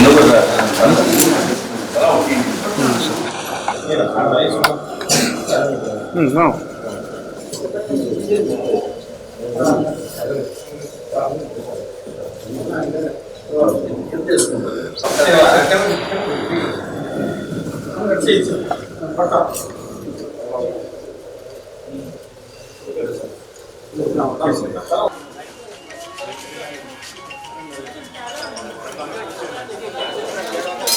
Cycle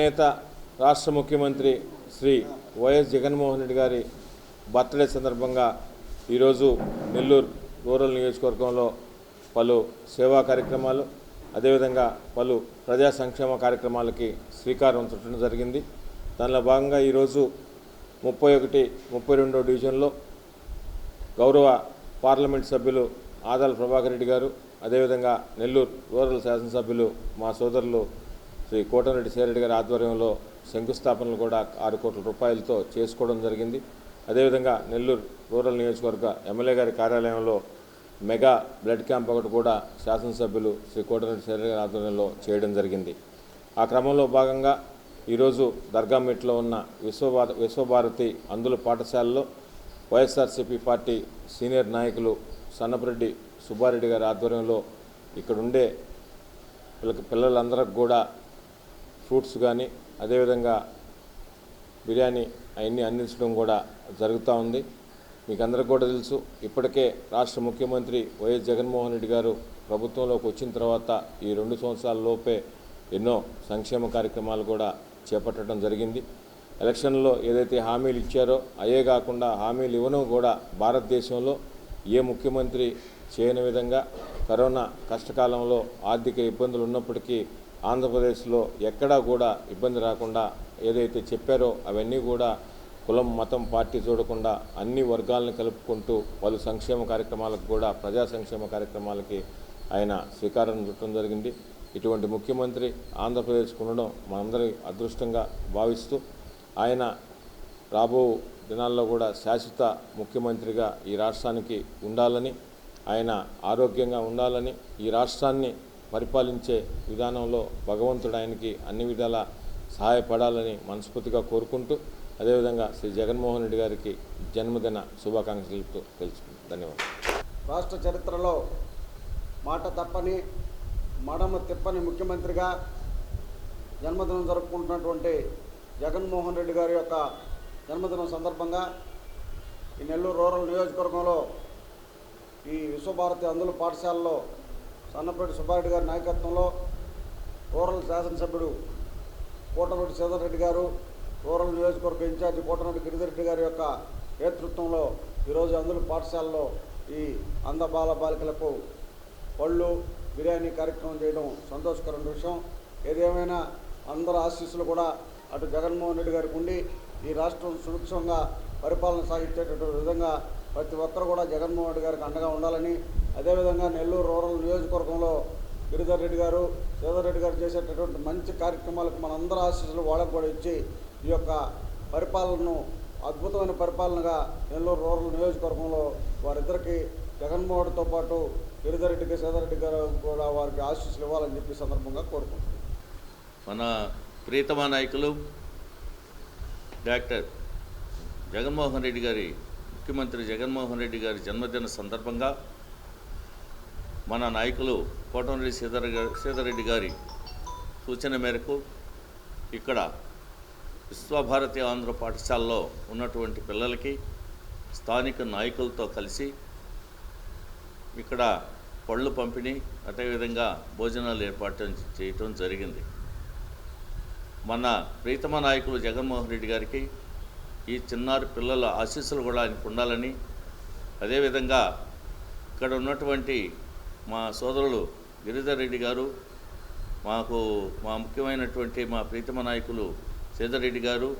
నేత రాష్ట్ర ముఖ్యమంత్రి శ్రీ వైఎస్ జగన్మోహన్ రెడ్డి గారి బర్త్డే సందర్భంగా ఈరోజు నెల్లూరు రూరల్ నియోజకవర్గంలో పలు సేవా కార్యక్రమాలు అదేవిధంగా పలు ప్రజా సంక్షేమ కార్యక్రమాలకి శ్రీకారం చుట్టడం జరిగింది. దానిలో భాగంగా ఈరోజు ముప్పై ఒకటి ముప్పై రెండో డివిజన్లో గౌరవ పార్లమెంట్ సభ్యులు ఆదాల ప్రభాకర్ రెడ్డి గారు అదేవిధంగా నెల్లూరు రూరల్ శాసనసభ్యులు మా సోదరులు శ్రీ కోటమిరెడ్డి సేరెడ్డి గారి ఆధ్వర్యంలో శంకుస్థాపనలు కూడా ఆరు కోట్ల రూపాయలతో చేసుకోవడం జరిగింది. అదేవిధంగా నెల్లూరు రూరల్ నియోజకవర్గ ఎమ్మెల్యే గారి కార్యాలయంలో మెగా బ్లడ్ క్యాంప్ ఒకటి కూడా శాసనసభ్యులు శ్రీ కోటమిరెడ్డి సేరెడ్డి గారి ఆధ్వర్యంలో చేయడం జరిగింది. ఆ క్రమంలో భాగంగా ఈరోజు దర్గామిట్లో ఉన్న విశ్వభార విశ్వభారతి అందుల పాఠశాలలో వైఎస్ఆర్సీపీ పార్టీ సీనియర్ నాయకులు సన్నపరెడ్డి సుబ్బారెడ్డి గారి ఆధ్వర్యంలో ఇక్కడ ఉండే పిల్లకి పిల్లలందరికి కూడా ఫ్రూట్స్ కానీ అదేవిధంగా బిర్యానీ అవన్నీ అందించడం కూడా జరుగుతూ ఉంది. మీకు అందరికి కూడా తెలుసు ఇప్పటికే రాష్ట్ర ముఖ్యమంత్రి వైఎస్ జగన్మోహన్ రెడ్డి గారు ప్రభుత్వంలోకి వచ్చిన తర్వాత ఈ రెండు సంవత్సరాల లోపే ఎన్నో సంక్షేమ కార్యక్రమాలు కూడా చేపట్టడం జరిగింది. ఎలక్షన్లో ఏదైతే హామీలు ఇచ్చారో అయే కాకుండా హామీలు ఇవ్వను కూడా భారతదేశంలో ఏ ముఖ్యమంత్రి చేయని విధంగా కరోనా కష్టకాలంలో ఆర్థిక ఇబ్బందులు ఉన్నప్పటికీ ఆంధ్రప్రదేశ్లో ఎక్కడా కూడా ఇబ్బంది రాకుండా ఏదైతే చెప్పారో అవన్నీ కూడా కులం మతం పార్టీ చూడకుండా అన్ని వర్గాలను కలుపుకుంటూ పలు సంక్షేమ కార్యక్రమాలకు కూడా ప్రజా సంక్షేమ కార్యక్రమాలకి ఆయన శ్రీకారం చుట్టడం జరిగింది. ఇటువంటి ముఖ్యమంత్రి ఆంధ్రప్రదేశ్కు ఉండడం మనందరి అదృష్టంగా భావిస్తూ ఆయన రాబో దినాల్లో కూడా శాశ్వత ముఖ్యమంత్రిగా ఈ రాష్ట్రానికి ఉండాలని ఆయన ఆరోగ్యంగా ఉండాలని ఈ రాష్ట్రాన్ని పరిపాలించే విధానంలో భగవంతుడు ఆయనకి అన్ని విధాల సహాయపడాలని మనస్ఫూర్తిగా కోరుకుంటూ అదేవిధంగా శ్రీ జగన్మోహన్ రెడ్డి గారికి జన్మదిన శుభాకాంక్షలతో తెలుసుకుంటాం ధన్యవాదాలు. రాష్ట్ర చరిత్రలో మాట తప్పని మడమ తిప్పని ముఖ్యమంత్రిగా జన్మదినం జరుపుకుంటున్నటువంటి జగన్మోహన్ రెడ్డి గారి యొక్క జన్మదినం సందర్భంగా ఈ నెల్లూరు రూరల్ నియోజకవర్గంలో విశ్వభారతి అందుల పాఠశాలలో సన్నపేట సుబ్బారెడ్డి గారి నాయకత్వంలో రూరల్ శాసనసభ్యుడు కోటరెడ్డి శ్రీధర్ రెడ్డి గారు రూరల్ నియోజకవర్గ ఇన్ఛార్జి కోటరెడ్డి గిరిధరెడ్డి గారి యొక్క నేతృత్వంలో ఈరోజు అందుల పాఠశాలలో ఈ అంద బాల బాలికలకు పళ్ళు బిర్యానీ కార్యక్రమం చేయడం సంతోషకరమైన విషయం. ఏదేమైనా అందరి ఆశీస్సులు కూడా అటు జగన్మోహన్ రెడ్డి గారికి ఉండి ఈ రాష్ట్రం సుభిక్షంగా పరిపాలన సాగించేటటువంటి విధంగా ప్రతి ఒక్కరు కూడా జగన్మోహన్ రెడ్డి గారికి అండగా ఉండాలని అదేవిధంగా నెల్లూరు రూరల్ నియోజకవర్గంలో గిరిధర్ రెడ్డి గారు శ్రీధర్ రెడ్డి గారు చేసేటటువంటి మంచి కార్యక్రమాలకు మనందరి ఆశీస్సులు వాళ్ళకు కూడా ఇచ్చి ఈ యొక్క పరిపాలనను అద్భుతమైన పరిపాలనగా నెల్లూరు రూరల్ నియోజకవర్గంలో వారిద్దరికి జగన్మోహన్తో పాటు గిరిధర్ రెడ్డికి శ్రీధర్ రెడ్డి గారు కూడా వారికి ఆశీస్సులు ఇవ్వాలని చెప్పి సందర్భంగా కోరుకుంటున్నాను మన ప్రీతమ నాయకులు డాక్టర్ జగన్మోహన్ రెడ్డి గారి ముఖ్యమంత్రి జగన్మోహన్ రెడ్డి గారి జన్మదిన సందర్భంగా మన నాయకులు కోటమిరెడ్డి శ్రీధర్ సీతారెడ్డి గారి సూచన మేరకు ఇక్కడ విశ్వభారతి ఆంధ్ర పాఠశాలలో ఉన్నటువంటి పిల్లలకి స్థానిక నాయకులతో కలిసి ఇక్కడ పళ్ళు పంపిణీ అదేవిధంగా భోజనాలు ఏర్పాటు చేయటం జరిగింది. మన ప్రీతమ నాయకులు జగన్మోహన్ రెడ్డి గారికి ఈ చిన్నారి పిల్లల ఆశీస్సులు కూడా ఆయనకు ఉండాలని. అదేవిధంగా ఇక్కడ ఉన్నటువంటి మా సోదరులు గిరిధర్ రెడ్డి గారు మాకు మా ముఖ్యమైనటువంటి మా ప్రీతమ నాయకులు శ్రీధర్ రెడ్డి గారు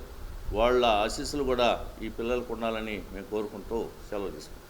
వాళ్ళ ఆశీస్సులు కూడా ఈ పిల్లలకు ఉండాలని మేము కోరుకుంటూ సెలవు తీసుకుంటాం